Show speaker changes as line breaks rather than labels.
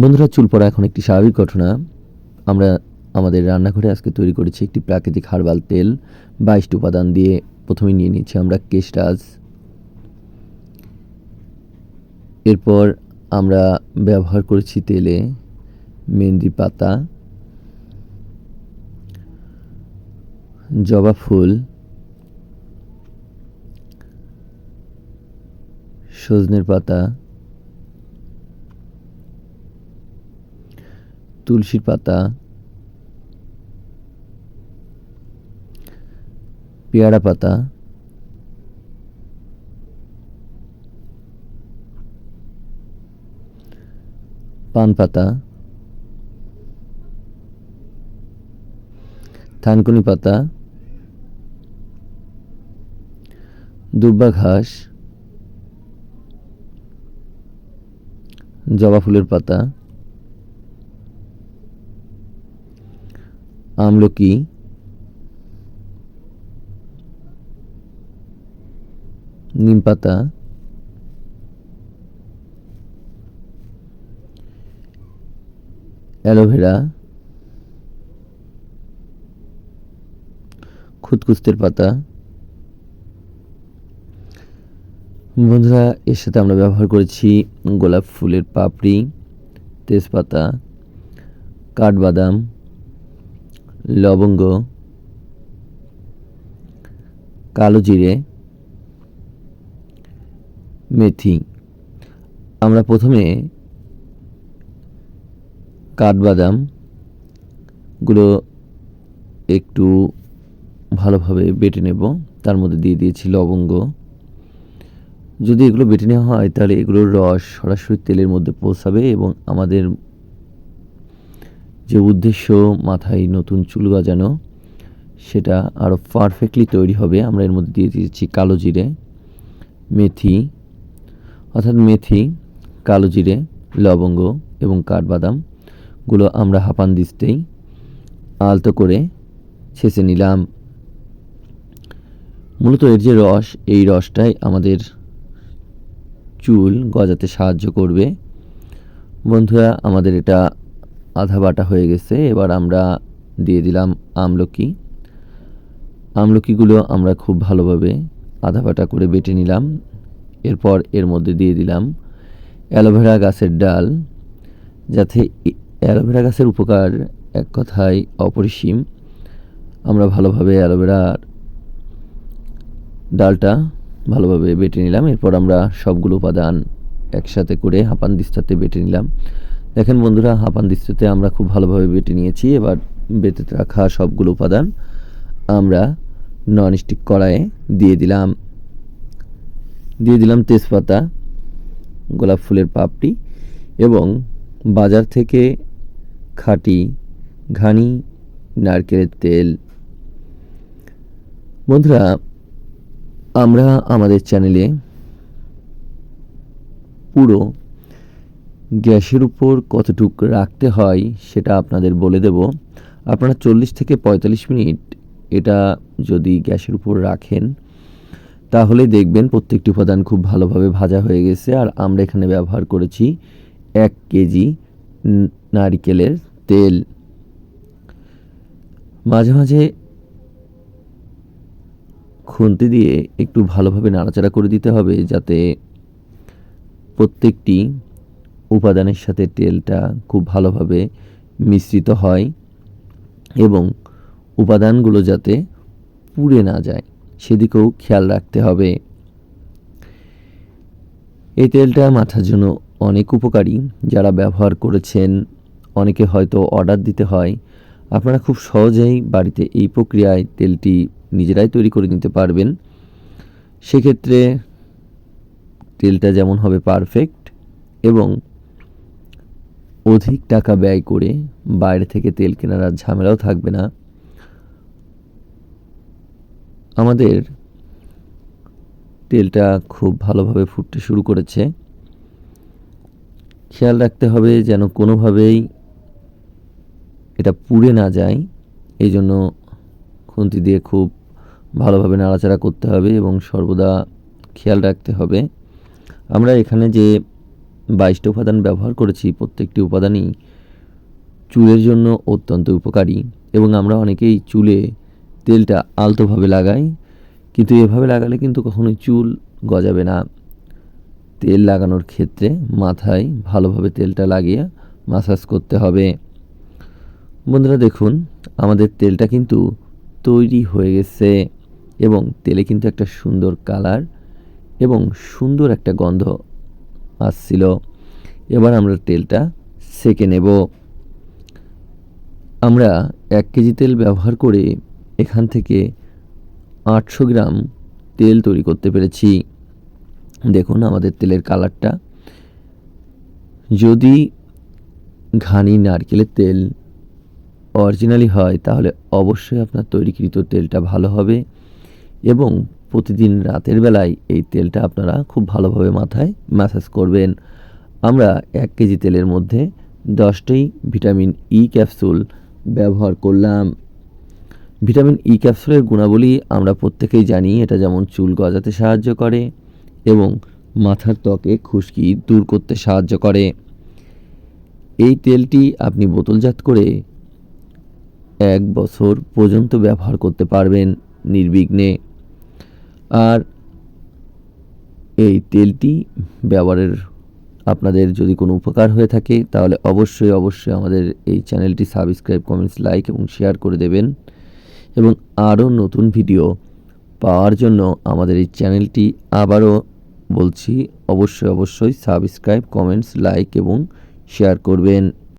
বন্ধুরা, চুল পড়া এখন একটি স্বাভাবিক ঘটনা। আমরা আমাদের রান্নাঘরে আজকে তৈরি করেছি একটি প্রাকৃতিক হার্বাল তেল। বাইশটি উপাদান দিয়ে প্রথমে নিয়ে নিচ্ছি আমরা কেশরাজ। এরপর আমরা ব্যবহার করেছি তেলে মেহেন্দি পাতা, জবা ফুল, সজনের পাতা তুলসীর পাতা পেয়ারা পাতা পান পাতা থানকুনি পাতা দুব্বা ঘাস জবা ফুলের পাতা আমলকি। নিম পাতা। অ্যালোভেরা খুদকুস্তের পাতা। বন্ধুরা, এর সাথে আমরা ব্যবহার করেছি গোলাপ ফুলের পাপড়ি, তেজপাতা, কাঠবাদাম। লবঙ্গ, কালো জিরে, মেথি। আমরা প্রথমে কাঠবাদামগুলো একটু ভালোভাবে বেটে নেব। তার মধ্যে দিয়ে দিয়েছি লবঙ্গ। যদি এগুলো বেটে নেওয়া হয়, তাহলে এগুলোর রস সরাসরি তেলের মধ্যে পৌঁছাবে এবং আমাদের যে উদ্দেশ্য মাথায় নতুন চুল গজানো, সেটা আরও পারফেক্টলি তৈরি হবে। আমরা এর মধ্যে দিয়ে দিয়েছি কালো জিরে, মেথি, অর্থাৎ মেথি, কালো জিরে, লবঙ্গ এবং কাঠবাদামগুলো আমরা হাঁপান দিস্তেই আলতো করে ছেঁচে নিলাম। মূলত এর যে রস, এই রসটাই আমাদের চুল গজাতে সাহায্য করবে। বন্ধুরা, আমাদের এটা আধা বাটা হয়ে গেছে, এবার আমরা দিয়ে দিলাম আমলকি। আমলকিগুলো আমরা খুব ভালোভাবে আধা বাটা করে বেটে নিলাম। এরপর এর মধ্যে দিয়ে দিলাম অ্যালোভেরা গাছের ডাল, যাতে অ্যালোভেরা গাছের উপকার এক কথায় অপরিসীম। আমরা ভালোভাবে অ্যালোভেরার ডালটা ভালোভাবে বেটে নিলাম। এরপর আমরা সবগুলো উপাদান একসাথে করে হাঁপান দিস্তাতে বেটে নিলাম। দেখেন বন্ধুরা, হাঁপান দিস্তাতে আমরা খুব ভালোভাবে বেটে নিয়েছি। এবার বেটে রাখা সবগুলো উপাদান আমরা নন স্টিক কড়াইয়ে দিয়ে দিলাম। দিয়ে দিলাম তেজপাতা, গোলাপ ফুলের পাপড়ি এবং বাজার থেকে খাঁটি ঘানি, নারকেলের তেল। বন্ধুরা, আমরা আমাদের চ্যানেলে পুরো গ্যাসের উপর কতটুক রাখতে হয় সেটা আপনাদের বলে দেব। আপনারা চল্লিশ থেকে পঁয়তাল্লিশ মিনিট এটা যদি গ্যাসের উপর রাখেন, তাহলে দেখবেন প্রত্যেকটি উপাদান খুব ভালোভাবে ভাজা হয়ে গেছে। আর আমরা এখানে ব্যবহার করেছি এক কেজি নারিকেলের তেল। মাঝে মাঝে খুন্তি দিয়ে একটু ভালোভাবে নাড়াচাড়া করে দিতে হবে যাতে প্রত্যেকটি উপাদানের সাথে তেলটা খুব ভালোভাবে মিশ্রিত হয় এবং উপাদানগুলো যাতে পুড়ে না যায়, সেদিকেও খেয়াল রাখতে হবে। এই তেলটা মাথার জন্য অনেক উপকারী। যারা ব্যবহার করেছেন, অনেকে হয়তো অর্ডার দিতে হয়। আপনারা খুব সহজেই বাড়িতে এই প্রক্রিয়ায় তেলটি নিজেরাই তৈরি করে নিতে পারবেন। সেক্ষেত্রে তেলটা যেমন হবে পারফেক্ট এবং অধিক টাকা ব্যয় করে বাইরে থেকে তেল কেনার আর ঝামেলাও থাকবে না। আমাদের তেলটা খুব ভালোভাবে ফুটতে শুরু করেছে। খেয়াল রাখতে হবে যেন কোনোভাবেই এটা পুড়ে না যায়। এই জন্য খুন্তি দিয়ে খুব ভালোভাবে নাড়াচাড়া করতে হবে এবং সর্বদা খেয়াল রাখতে হবে। আমরা এখানে যে বাইশটা উপাদান ব্যবহার করেছি, প্রত্যেকটি উপাদানই চুলের জন্য অত্যন্ত উপকারী এবং আমরা অনেকেই চুলে তেলটা আলতোভাবে লাগাই, কিন্তু এভাবে লাগালে কিন্তু কখনোই চুল গজাবে না। তেল লাগানোর ক্ষেত্রে মাথায় ভালোভাবে তেলটা লাগিয়ে মাসাজ করতে হবে। বন্ধুরা দেখুন, আমাদের তেলটা কিন্তু তৈরি হয়ে গেছে এবং তেলে কিন্তু একটা সুন্দর কালার এবং সুন্দর একটা গন্ধ আসছিল। এবার আমরা তেলটা সেকে নেব। আমরা এক কেজি তেল ব্যবহার করে এখান থেকে আটশো গ্রাম তেল তৈরি করতে পেরেছি। দেখুন আমাদের তেলের কালারটা। যদি ঘানি নারকেলের তেল অরিজিনালি হয়, তাহলে অবশ্যই আপনার তৈরিকৃত তেলটা ভালো হবে এবং প্রতিদিন রাতের বেলায় এই তেলটা আপনারা খুব ভালোভাবে মাথায় ম্যাসাজ করবেন। আমরা এক কেজি তেলের মধ্যে দশটাই ভিটামিন ই ক্যাপসুল ব্যবহার করলাম। ভিটামিন ই ক্যাপসুলের গুণাবলী আমরা প্রত্যেকেই জানি, এটা যেমন চুল গজাতে সাহায্য করে এবং মাথার ত্বকে খুশকি দূর করতে সাহায্য করে। এই তেলটি আপনি বোতলজাত করে এক বছর পর্যন্ত ব্যবহার করতে পারবেন নির্বিঘ্নে। আর এই তেলটি ব্যবহারের আপনাদের যদি কোনো উপকার হয়ে থাকে, তাহলে অবশ্যই অবশ্যই আমাদের এই চ্যানেলটি সাবস্ক্রাইব, কমেন্টস, লাইক এবং শেয়ার করে দেবেন। এবং আরও নতুন ভিডিও পাওয়ার জন্য আমাদের এই চ্যানেলটি আবারও বলছি, অবশ্যই অবশ্যই সাবস্ক্রাইব, কমেন্টস, লাইক এবং শেয়ার করবেন।